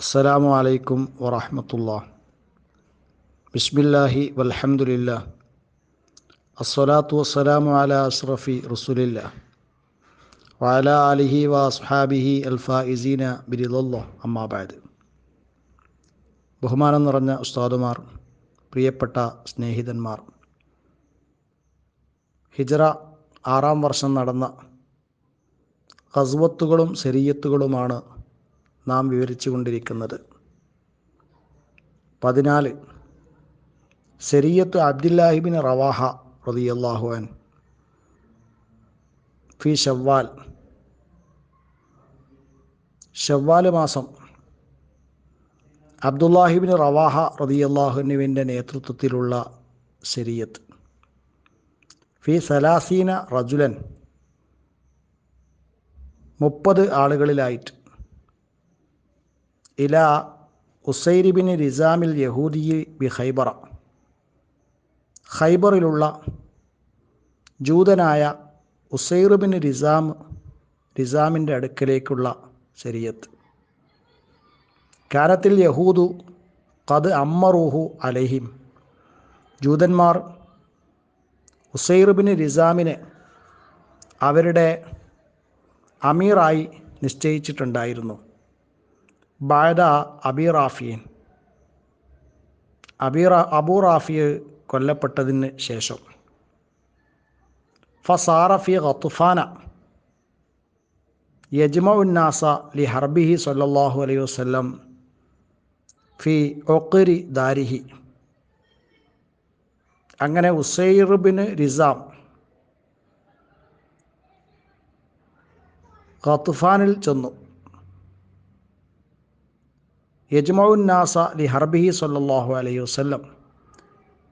അസ്സലാമു അലൈക്കും വറഹമത്തുള്ള ബിസ്മില്ലാഹി വലഹമുല്ല അസ്സലാത്തു വസ്സലാമു അല അഷ്റഫി റസുലില്ല വഅല അലിഹി വസ്ഹാബിഹി അൽഫായിസീന ബിരിദല്ല അമ്മാബാദ് ബഹുമാനം നിറഞ്ഞ ഉസ്താദുമാർ പ്രിയപ്പെട്ട സ്നേഹിതന്മാർ. ഹിജറ ആറാം വർഷം നടന്ന കസ്വത്തുകളും ശരീയത്തുകളുമാണ് നാം വിവരിച്ചു കൊണ്ടിരിക്കുന്നത് പതിനാല്. ശരീയത്ത് അബ്ദുല്ലാഹിബിൻ റവാഹ റതിയല്ലാഹുഅൻ ഫി ഷവ്വാൽ ഷവ്വാൽ മാസം അബ്ദുല്ലാഹിബിൻ റവാഹ റതിയല്ലാഹുനുവിന്റെ നേതൃത്വത്തിലുള്ള ശരീയത്ത് ഫി സലാസീന റജുലൻ മുപ്പത് ആളുകളിലായിട്ട് ഇല ഉസൈരിബിന് റിസാമിൽ യഹൂദി ബി ഖൈബറ. ഖൈബറിലുള്ള ജൂതനായ ഉസൈറുബിൻ റിസാം റിസാമിന്റെ അടുക്കലേക്കുള്ള ശരിയത്ത് കാലത്തിൽ യഹൂദു കത് അമ്മറൂഹു അലഹിം. ജൂതന്മാർ ഉസൈറുബിന് റിസാമിനെ അവരുടെ അമീറായി നിശ്ചയിച്ചിട്ടുണ്ടായിരുന്നു. ബാദ അബി റാഫിയൻ. അബി അബൂ റാഫിയ കൊല്ലപ്പെട്ടതിന് ശേഷം. ഫസാറഫി ഖത്തുഫാന യജ്മഉന്നാസ ലി ഹർബിഹി സല്ലാഹു അലൈഹി വസ്ലം ഫി ഒക്കരി ദാരിഹി. അങ്ങനെ ഉസൈറുബിന് റിസാം ഖത്തുഫാനിൽ ചെന്നു. യജ്മഉന്നാസ ലി ഹർബിഹി സല്ലാഹു അലൈഹി വസ്ലം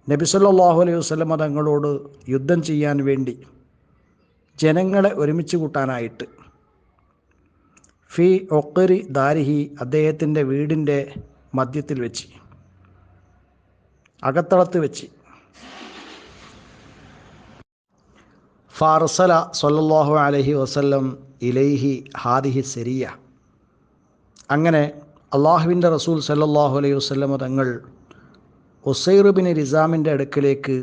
നബി സല്ലാഹു അലൈഹി വസ്ലം തങ്ങളോട് യുദ്ധം ചെയ്യാൻ വേണ്ടി ജനങ്ങളെ ഒരുമിച്ച് കൂട്ടാനായിട്ട് ഫി ഒക്കരി ദാരിഹി അദ്ദേഹത്തിന്റെ വീടിന്റെ മധ്യത്തിൽ വെച്ച് അകത്തളത്ത് വെച്ച്. ഫാർസല സല്ലാഹു അലഹി വസല്ലം ഇലൈഹി ഹാദിഹി സെരിയ. അങ്ങനെ അള്ളാഹുവിന്റെ റസൂൽ സല്ലാഹു അലൈഹി വസ്ലമ തങ്ങൾ ഒസൈറുബിന് റിസാമിന്റെ അടുക്കലേക്ക്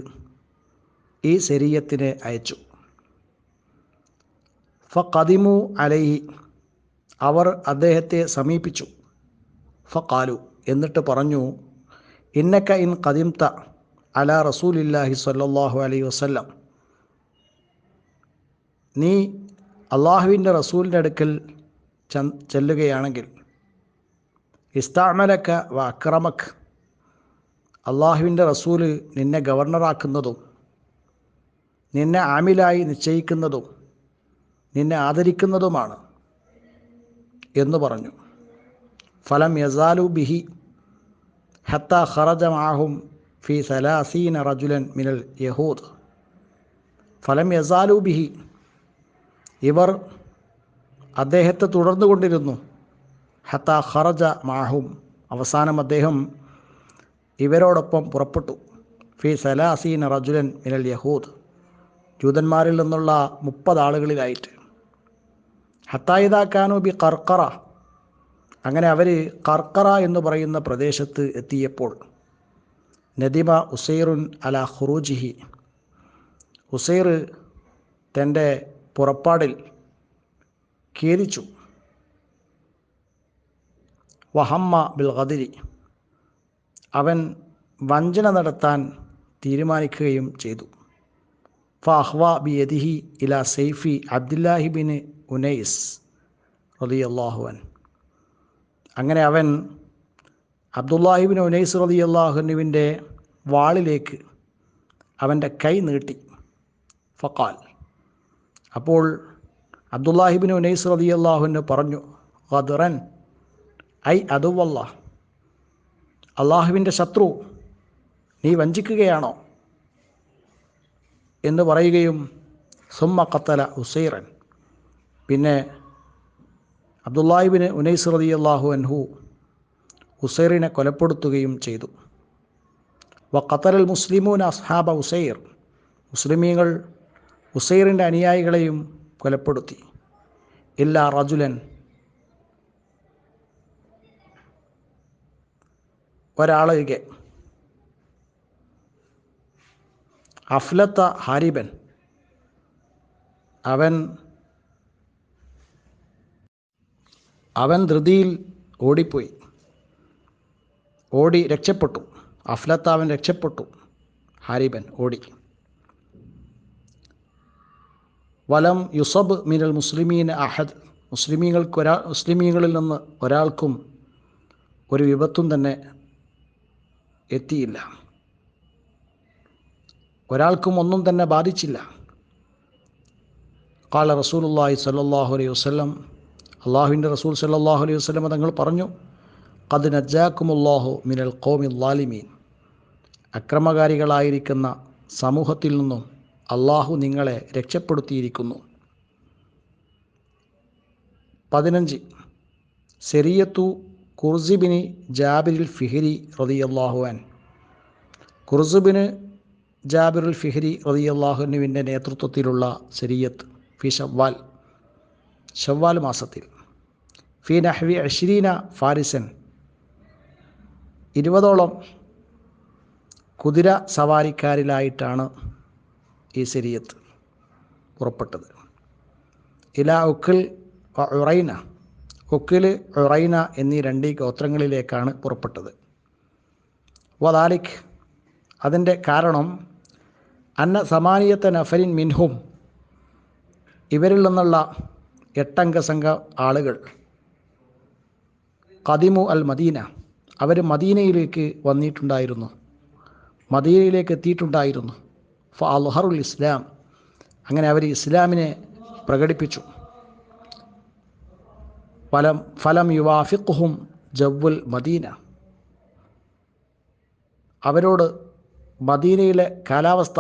ഈ ശരീരത്തിനെ അയച്ചു. ഫ കദിമു അലൈഹി അവർ അദ്ദേഹത്തെ സമീപിച്ചു. ഫ കാലു എന്നിട്ട് പറഞ്ഞു ഇന്നക്ക ഇൻ കദിംത അല റസൂലില്ലാഹി സല്ലാഹു അലൈഹി വസ്ലം നീ അള്ളാഹുവിന്റെ റസൂലിന്റെ അടുക്കൽ ചെല്ലുകയാണെങ്കിൽ ഇസ്താമലക്ക വ അക്രമക്. അള്ളാഹുവിന്റെ റസൂൽ നിന്നെ ഗവർണറാക്കുന്നതും നിന്നെ ആമിലായി നിശ്ചയിക്കുന്നതും നിന്നെ ആദരിക്കുന്നതുമാണ് എന്ന് പറഞ്ഞു. ഫലം യസാലു ബിഹി ഹത്ത ഖറജ മാഹും ഫി സലാസീന റജുലൻ മിനൽ യഹൂദ്. ഫലം യസാലു ബിഹി ഇവർ അദ്ദേഹത്തെ തുടർന്നുകൊണ്ടിരുന്നു. ഹത്ത ഖറജ മാഹും അവസാനം അദ്ദേഹം ഇവരോടൊപ്പം പുറപ്പെട്ടു. ഫി സലാസീൻ റജുലൻ മിനൽ യഹൂദ്. ജൂതന്മാരിൽ നിന്നുള്ള മുപ്പത് ആളുകളിലായിട്ട്. ഹത്തായിതാക്കാനു ബി കർക്കറ അങ്ങനെ അവർ കർക്കറ എന്ന് പറയുന്ന പ്രദേശത്ത് എത്തിയപ്പോൾ നദിമ ഉസൈറുൻ അല ഖുറൂജിഹി. ഉസൈർ തന്റെ പുറപ്പാടിൽ ഖേദിച്ചു. വഹമ്മ ബിൽ ഖദിരി. അവൻ വഞ്ചന നടത്താൻ തീരുമാനിക്കുകയും ചെയ്തു. ഫഹ്വ ബി യദിഹി ഇല സെയ്ഫി അബ്ദുല്ലാഹിബിന് ഉനൈസ് റലി അള്ളാഹുവൻ അങ്ങനെ അവൻ അബ്ദുല്ലാഹിബിൻ ഉനൈസ് റലി അള്ളാഹുനുവിന്റെ വാളിലേക്ക് അവന്റെ കൈ നീട്ടി. ഫക്കാൽ അപ്പോൾ അബ്ദുല്ലാഹിബിൻ ഉനൈസ് റലി അള്ളാഹുന് പറഞ്ഞു ഖദറൻ ഐ അതുവല്ല അള്ളാഹുവിന്റെ ശത്രു നീ വഞ്ചിക്കുകയാണോ? എന്ന് പറയുകയും സുമ്മ കത്തല ഉസൈറൻ. പിന്നെ അബ്ദുല്ലാഹിബിന് ഉനൈസ് റതി അള്ളാഹു അൻഹു ഉസൈറിനെ കൊലപ്പെടുത്തുകയും ചെയ്തു. വ ഖത്തലൽ മുസ്ലിമൂൻ അസ്ഹാബ ഉസൈർ മുസ്ലിമീങ്ങൾ ഉസൈറിന്റെ അനുയായികളെയും കൊലപ്പെടുത്തി. ഇല്ലാ റജുലൻ ഒരാളൊഴികെ. അഫ്ലത്ത ഹാരിബൻ. അവൻ അവൻ ധൃതിയിൽ ഓടിപ്പോയി. ഓടി രക്ഷപ്പെട്ടു. അഫ്ലത്ത അവൻ രക്ഷപ്പെട്ടു. ഹാരിബൻ ഓടി. വലം യുസബ് മിനൽ മുസ്ലിമീൻ അഹദ്. മുസ്ലിമീങ്ങൾക്ക് ഒരാ മുസ്ലിമീങ്ങളിൽ നിന്ന് ഒരാൾക്കും ഒരു വിപത്തും തന്നെ എത്തിയില്ല. ഒരാൾക്കും ഒന്നും തന്നെ ബാധിച്ചില്ല. കാല റസൂലുല്ലാഹി സല്ലാഹു അലൈഹി വസ്ലം അള്ളാഹുവിന്റെ റസൂൽ സല്ലാഹു അലൈഹി വസ്ലം തങ്ങൾ പറഞ്ഞു കത് നജാക്കുമുല്ലാഹു മിനൽ കോമി ലാലിമീൻ അക്രമകാരികളായിരിക്കുന്ന സമൂഹത്തിൽ നിന്നും അള്ളാഹു നിങ്ങളെ രക്ഷപ്പെടുത്തിയിരിക്കുന്നു. പതിനഞ്ച് സെറിയത്തു കുർസിബിന് ജാബിരിൽ ഫിഹിരി റതിയല്ലാഹുവാൻ കുർസുബിന് ജാബിറുൽ ഫിഹിരി റതിയല്ലാഹുനുവിന്റെ നേതൃത്വത്തിലുള്ള ശരീയത്ത് ഫി ഷവ്വാൽ ഷവ്വാൽ മാസത്തിൽ. ഫി നഹ്വി അഷ്രീന ഫാരിസൻ. ഇരുപതോളം കുതിര സവാരിക്കാരിലായിട്ടാണ് ഈ സെരിയത്ത് പുറപ്പെട്ടത്. ഇല ഉക്കിൽ ഉറൈന ഉക്കിൽ ഉറൈന എന്നീ രണ്ട് ഗോത്രങ്ങളിലേക്കാണ് പുറപ്പെട്ടത്. വദാലിഖ് അതിന്റെ കാരണം അന്ന സമാനീയത്തെ നഫരിൻ മിൻഹും ഇവരിൽ നിന്നുള്ള എട്ടംഗ സംഘ ആളുകൾ. കദിമു അൽ മദീന. അവർ മദീനയിലേക്ക് വന്നിട്ടുണ്ടായിരുന്നു. മദീനയിലേക്ക് എത്തിയിട്ടുണ്ടായിരുന്നു. ഫ അൽഹറുൽ ഇസ്ലാം. അങ്ങനെ അവർ ഇസ്ലാമിനെ പ്രകടിപ്പിച്ചു. ഫലം ഫലം യുവാഫിഖുഹും ജവ്വുൽ മദീന. അവരോട് മദീനയിലെ കാലാവസ്ഥ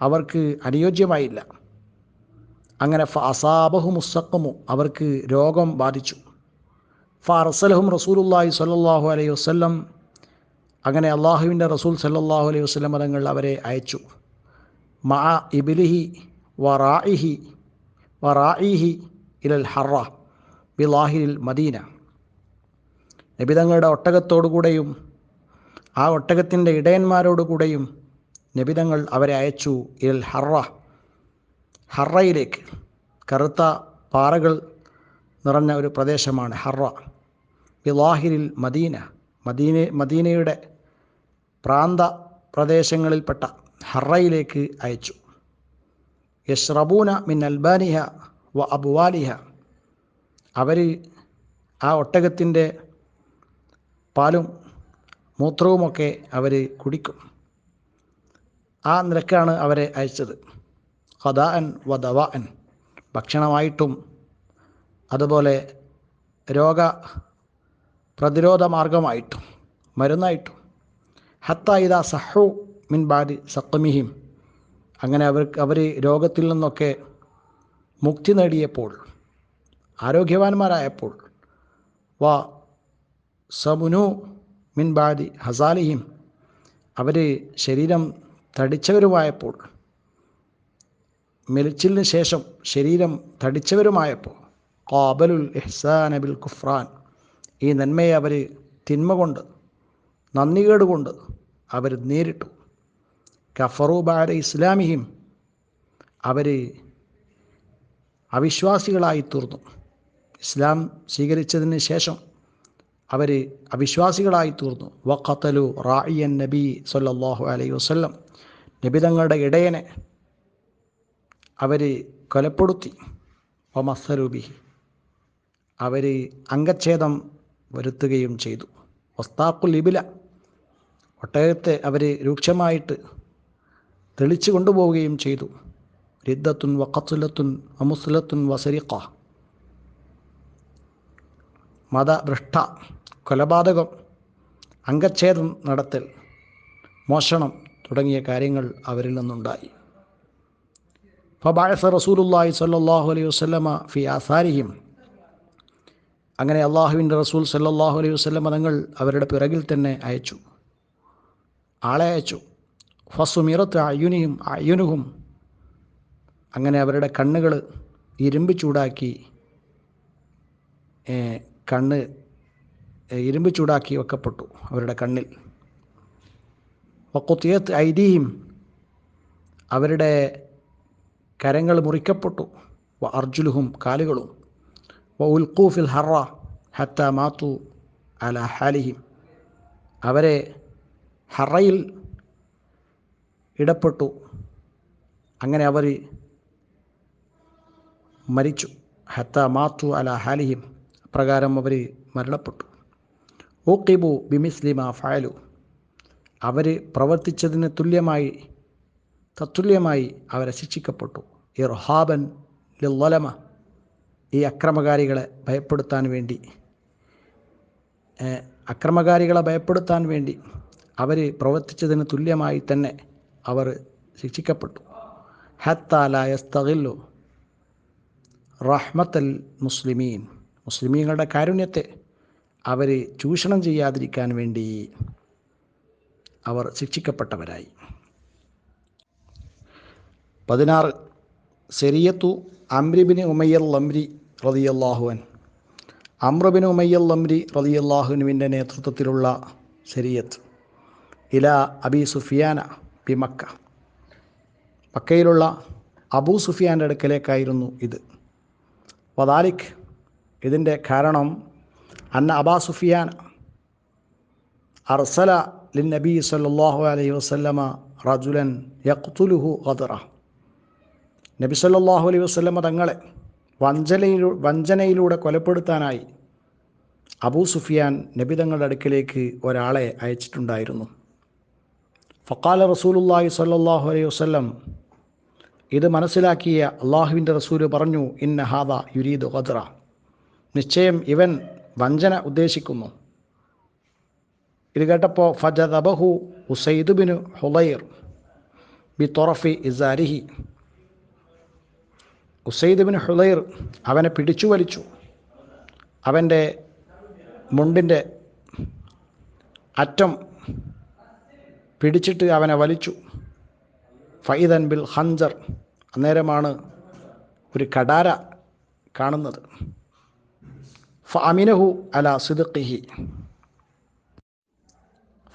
അവർക്ക് അനുയോജ്യമായില്ല. അങ്ങനെ ഫസാബഹു മുസ്സക്കമു അവർക്ക് രോഗം ബാധിച്ചു. ഫ അറസലഹും റസൂലുല്ലാഹി സല്ലാഹു അലൈഹി വസ്ലം അങ്ങനെ അള്ളാഹുവിന്റെ റസൂൽ സല്ലാഹു അലൈഹി വസ്ലം മതങ്ങൾ അവരെ അയച്ചു. മഅ ഇബിലിഹി വറാഇഹി വറാഇഹി ഇലൽ ഹറ. ബിലാഹിൽ മദീന. നബിതങ്ങളുടെ ഒട്ടകത്തോടുകൂടെയും ആ ഒട്ടകത്തിന്റെ ഇടയന്മാരോടുകൂടെയും നബിതങ്ങൾ അവരെ അയച്ചു ഇൽ ഹറ ഹറയിലേക്ക്. കറുത്ത പാറകൾ നിറഞ്ഞ ഒരു പ്രദേശമാണ് ഹറ. ബിലാഹിരിൽ മദീന മദീന മദീനയുടെ പ്രാന്ത പ്രദേശങ്ങളിൽപ്പെട്ട ഹറയിലേക്ക് അയച്ചു. യഷ്റബൂന മിൻ അൽബാനിഹ വ അബുവാലിഹ. അവർ ആ ഒട്ടകത്തിന്റെ പാലും മൂത്രവുമൊക്കെ അവർ കുടിക്കും. ആ നിലക്കാണ് അവരെ അയച്ചത്. ഹദാ അൻ വധവ അൻ ഭക്ഷണമായിട്ടും അതുപോലെ രോഗ പ്രതിരോധ മാർഗമായിട്ടും മരുന്നായിട്ടും. ഹത്ത ഇത സഹു മിൻ ബാരി സക്കമിഹിം അങ്ങനെ അവർക്ക് അവർ രോഗത്തിൽ നിന്നൊക്കെ മുക്തി നേടിയപ്പോൾ ആരോഗ്യവാന്മാരായപ്പോൾ വ സമുനു മിൻ ബാദി ഹസാലിഹിം. അവർ ശരീരം തടിച്ചവരുമായപ്പോൾ മെലിച്ചിലിന് ശേഷം ശരീരം തടിച്ചവരുമായപ്പോൾ കാബലുൽ ഇഹ്സാൻ അബിൽ കുഫ്രാൻ. ഈ നന്മയെ അവർ തിന്മ കൊണ്ട് നന്ദികേട് കൊണ്ട് അവർ നേരിട്ടു. കഫറൂബാര ഇസ്ലാമിഹിം. അവർ അവിശ്വാസികളായി തീർന്നു. ഇസ്ലാം സ്വീകരിച്ചതിന് ശേഷം അവർ അവിശ്വാസികളായി തീർന്നു. വഖത്തലു റായിയൻ നബി സല്ലാഹു അലൈഹി വസ്ല്ലം. നബി തങ്ങളുടെ ഇടയനെ അവർ കൊലപ്പെടുത്തി. വമസ്സരൂബിഹി അവർ അംഗച്ഛേദം വരുത്തുകയും ചെയ്തു. വസ്താഖുൽ ഇബില. ഒട്ടകത്തെ അവർ രൂക്ഷമായിട്ട് തെളിച്ചു കൊണ്ടുപോവുകയും ചെയ്തു. റിദ്ദത്തുൻ വഖത്തുലത്തുൻ അമുസ്ലത്തുൻ വസരിഖ. മതഭ്രഷ്ട കൊലപാതകം അംഗച്ഛേദം നടത്തൽ മോഷണം തുടങ്ങിയ കാര്യങ്ങൾ അവരിൽ നിന്നുണ്ടായി. ഫബായസ റസൂലുല്ലാഹി സല്ലാഹു അലൈഹി വസ്ലമ ഫി ആസാരിഹിം. അങ്ങനെ അള്ളാഹുവിന്റെ റസൂൽ സല്ലാഹു അലൈഹി വസ്ലമ തങ്ങൾ അവരുടെ പിറകിൽ തന്നെ അയച്ചു. ആളെ അയച്ചു. ഫസുമിറത്ത് അയ്യുനിയും അയ്യുനുഹും. അങ്ങനെ അവരുടെ കണ്ണുകൾ ഇരുമ്പ് ചൂടാക്കി കണ്ണ് ഇരുമ്പ് ചൂടാക്കി വെക്കപ്പെട്ടു അവരുടെ കണ്ണിൽ. വക്കുത്തിയത്ത് ഐതിഹ്യം അവരുടെ കരങ്ങൾ മുറിക്കപ്പെട്ടു. വ അർജുലുഹും കാലുകളും. വ ഉൽക്കൂഫിൽ ഹറ ഹത്ത മാത്തു അല ഹാലിഹിം. അവരെ ഹറയിൽ ഇടപ്പെട്ടു. അങ്ങനെ അവർ മരിച്ചു. ഹത്ത മാത്തു അല ഹാലിഹിം. പ്രകാരം അവർ മരണപ്പെട്ടു. ഊക്കിബു ബിമിസ്ലിമ ഫയലു അവർ പ്രവർത്തിച്ചതിന് തുല്യമായി തത്തുല്യമായി അവരെ ശിക്ഷിക്കപ്പെട്ടു. ഇർഹാബൻ ലില്ലമ ഈ അക്രമകാരികളെ ഭയപ്പെടുത്താൻ വേണ്ടി. അക്രമകാരികളെ ഭയപ്പെടുത്താൻ വേണ്ടി അവർ പ്രവർത്തിച്ചതിന് തുല്യമായി തന്നെ അവർ ശിക്ഷിക്കപ്പെട്ടു. ഹത്താലായ സ്തകില്ലു റഹ്മത്തൽ മുസ്ലിമീൻ. മുസ്ലിമീങ്ങളുടെ കാരുണ്യത്തെ അവർ ചൂഷണം ചെയ്യാതിരിക്കാൻ വേണ്ടി അവർ ശിക്ഷിക്കപ്പെട്ടവരായി. പതിനാറ് സെരിയത്തു അമ്രിബിന് ഉമയ്യൽ ലംരി റതിയല്ലാഹുവൻ അമ്രബിന് ഉമയ്യൽ ലംരി റതിയല്ലാഹുനുവിന്റെ നേതൃത്വത്തിലുള്ള സെരിയത്ത് ഇല അബി സുഫിയാന ബി മക്ക. മക്കയിലുള്ള അബൂ സുഫിയാന്റെ അടുക്കലേക്കായിരുന്നു ഇത്. വദാലിഖ് ഇതിന്റെ കാരണം അന്ന അബാ സുഫിയാൻ അർസല ലിൻ നബി സല്ലാഹു അലൈഹി വസ്ലമ റജുലൻ യഖ്തുലുഹു ഖദറ. നബി സല്ലാഹു അലൈഹി വസ്ലമ തങ്ങളെ വഞ്ചനയിലൂ വഞ്ചനയിലൂടെ കൊലപ്പെടുത്താനായി അബൂ സുഫിയാൻ നബി തങ്ങളുടെ അടുക്കിലേക്ക് ഒരാളെ അയച്ചിട്ടുണ്ടായിരുന്നു. ഫക്കാല റസൂലുല്ലാഹി സല്ലാഹു അലൈഹി വസ്ലം ഇത് മനസ്സിലാക്കിയ അള്ളാഹുവിന്റെ റസൂൽ പറഞ്ഞു ഇന്ന ഹാദ യുരീദ് ഖദ്റ. നിശ്ചയം ഇവൻ വഞ്ചന ഉദ്ദേശിക്കുന്നു. ഇത് കേട്ടപ്പോൾ ഫജദബഹു ഉസൈദുബിനു ഹുലൈർ ബി തൊറഫി ഇസാരിഹി. ഉസൈദുബിൻ ഹുലൈർ അവനെ പിടിച്ചു വലിച്ചു. അവന്റെ മുണ്ടിന്റെ അറ്റം പിടിച്ചിട്ട് അവനെ വലിച്ചു. ഫൈദൻ ബിൽ ഹഞ്ചർ അന്നേരമാണ് ഒരു കടാര കാണുന്നത്. ഫ അമിനഹു അല സുദുഖിഹി.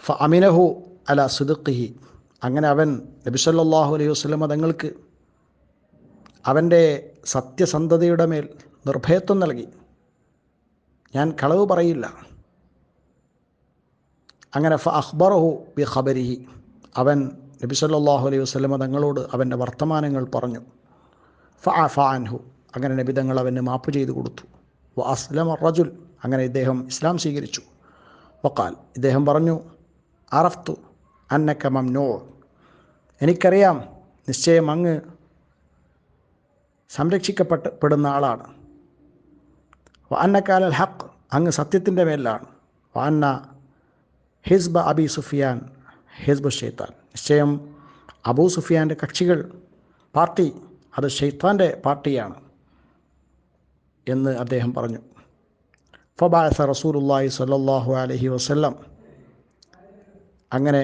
ഫ അമിനഹു അല സുദുഖിഹി. അങ്ങനെ അവൻ നബി നബിസല്ലാഹു അലൈഹി വസ്ലമ തങ്ങൾക്ക് അവന്റെ സത്യസന്ധതയുടെ മേൽ നിർഭയത്വം നൽകി. ഞാൻ കളവ് പറയില്ല. അങ്ങനെ ഫ അഖ്ബറഹു ബി ഖബരിഹി. അവൻ നബി സല്ലാഹു അലൈഹി വസ്ലമ തങ്ങളോട് അവന്റെ വർത്തമാനങ്ങൾ പറഞ്ഞു. ഫ ഫാൻഹു അങ്ങനെ നബി തങ്ങൾ അവന് മാപ്പ് ചെയ്തു കൊടുത്തു. വ അസ്ലമ റജുൽ. അങ്ങനെ ഇദ്ദേഹം ഇസ്ലാം സ്വീകരിച്ചു. വക്കാൽ ഇദ്ദേഹം പറഞ്ഞു അറഫ്തു അന്നക്ക മംനോ എനിക്കറിയാം നിശ്ചയം അങ്ങ് സംരക്ഷിക്കപ്പെട്ട് പെടുന്ന ആളാണ്. വ അന്നക്കാലൽ ഹക്ക് അങ്ങ് സത്യത്തിന്റെ മേലാണ് വാന്ന ഹിസ്ബ അബി സുഫിയാൻ ഹിസ്ബ് ഷെയ്ത്താൻ നിശ്ചയം അബൂ സുഫിയാന്റെ കക്ഷികൾ പാർട്ടി അത് ഷെയ്ത്താന്റെ പാർട്ടിയാണ്. എന്ന് അദ്ദേഹം പറഞ്ഞു. ഫബാസ റസൂലുല്ലാഹി സല്ലാഹു അലഹി വസ്ല്ലാം. അങ്ങനെ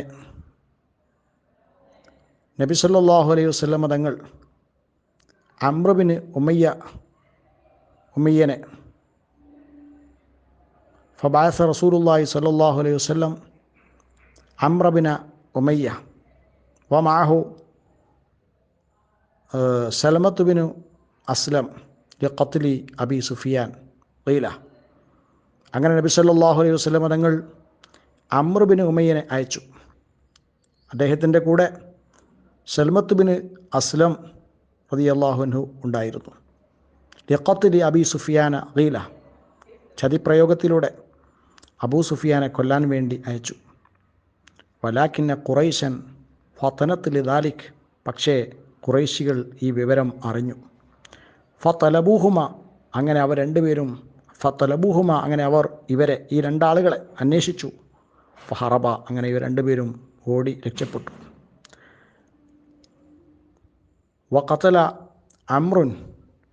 നബി സല്ലാഹു അലൈഹി വസ്ലം തങ്ങൾ അമ്രബിന് ഉമ്മയ്യ ഉമ്മയ്യനെ ഫബാസ റസൂലുല്ലാഹി സല്ലാഹു അലൈഹി വസ്ലം അമ്രബിന ഉമയ്യ വമാഹു സലമത്തുബിനു അസ്ലം ഖത്ലി അബി സുഫിയാൻ. റീല അങ്ങനെ നബി സല്ലാഹു അലൈഹി വസ്ലം തങ്ങൾ അമ്രുബിന് ഉമയ്യനെ അയച്ചു. അദ്ദേഹത്തിന്റെ കൂടെ സൽമത്തുബിന് അസ്ലം റതി അള്ളാഹുൻഹു ഉണ്ടായിരുന്നു. ലിഖത്ലി അബി സുഫിയാന റീല ചതിപ്രയോഗത്തിലൂടെ അബൂ സുഫിയാനെ കൊല്ലാൻ വേണ്ടി അയച്ചു. വലാക്കിന്ന ഖുറൈശൻ ഫത്തനത്തിൽ ദാലിഖ് പക്ഷേ ഖുറൈശികൾ ഈ വിവരം അറിഞ്ഞു. ഫത്തലബൂഹുമ അങ്ങനെ അവർ രണ്ടുപേരും ഫത്തലബൂഹുമ അങ്ങനെ അവർ ഇവരെ ഈ രണ്ടാളുകളെ അന്വേഷിച്ചു. ഫഹറബ അങ്ങനെ ഇവർ രണ്ടുപേരും ഓടി രക്ഷപ്പെട്ടു. വഖത്തല അമ്രുൻ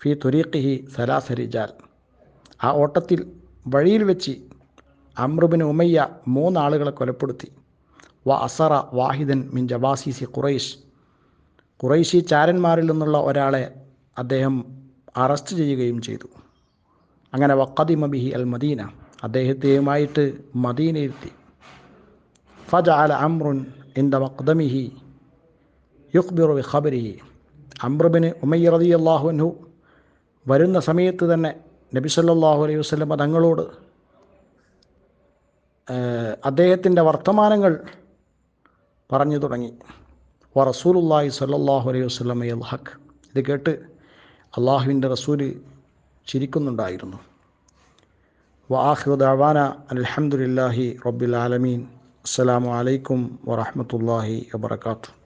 ഫി തുരീഖിഹി സലാസരിജാൽ ആ ഓട്ടത്തിൽ വഴിയിൽ വെച്ച് അമ്രുബിന് ഉമയ്യ മൂന്നാളുകളെ കൊലപ്പെടുത്തി. വ അസറ വാഹിദൻ മിൻ ജവാസിസി ഖുറൈഷ് ഖുറൈശി ചാരന്മാരിൽ നിന്നുള്ള ഒരാളെ അദ്ദേഹം അറസ്റ്റ് ചെയ്യുകയും ചെയ്തു. അങ്ങനെ വക്കദിമ ബിഹി അൽ മദീന അദ്ദേഹത്തെയുമായിട്ട് മദീനയിലെത്തി. ഫജ അൽ അമ്രുൻ ഇന്ത മക്ദമിഹി യുഖ്ബിറു ഖബരിഹി അമ്രുബിന് ഉമയ്യ റതി അള്ളാഹുനു വരുന്ന സമയത്ത് തന്നെ നബി സല്ലാഹു അലൈഹി വസല്ലം തങ്ങളോട് അദ്ദേഹത്തിന്റെ വർത്തമാനങ്ങൾ പറഞ്ഞു തുടങ്ങി. വ റസൂലുല്ലാഹി സല്ലാഹു അലൈഹി വസല്ലം ഹക്ക് ഇത് കേട്ട് അള്ളാഹുവിന്റെ റസൂൽ ചിരിക്കുന്നുണ്ടായിരുന്നു. വആഖിറു ദഅവാന അൽഹംദുലില്ലാഹി റബ്ബിൽ ആലമീൻ. അസ്സലാമു അലൈക്കും വറഹ്മത്തുള്ളാഹി വബറകാതുഹു.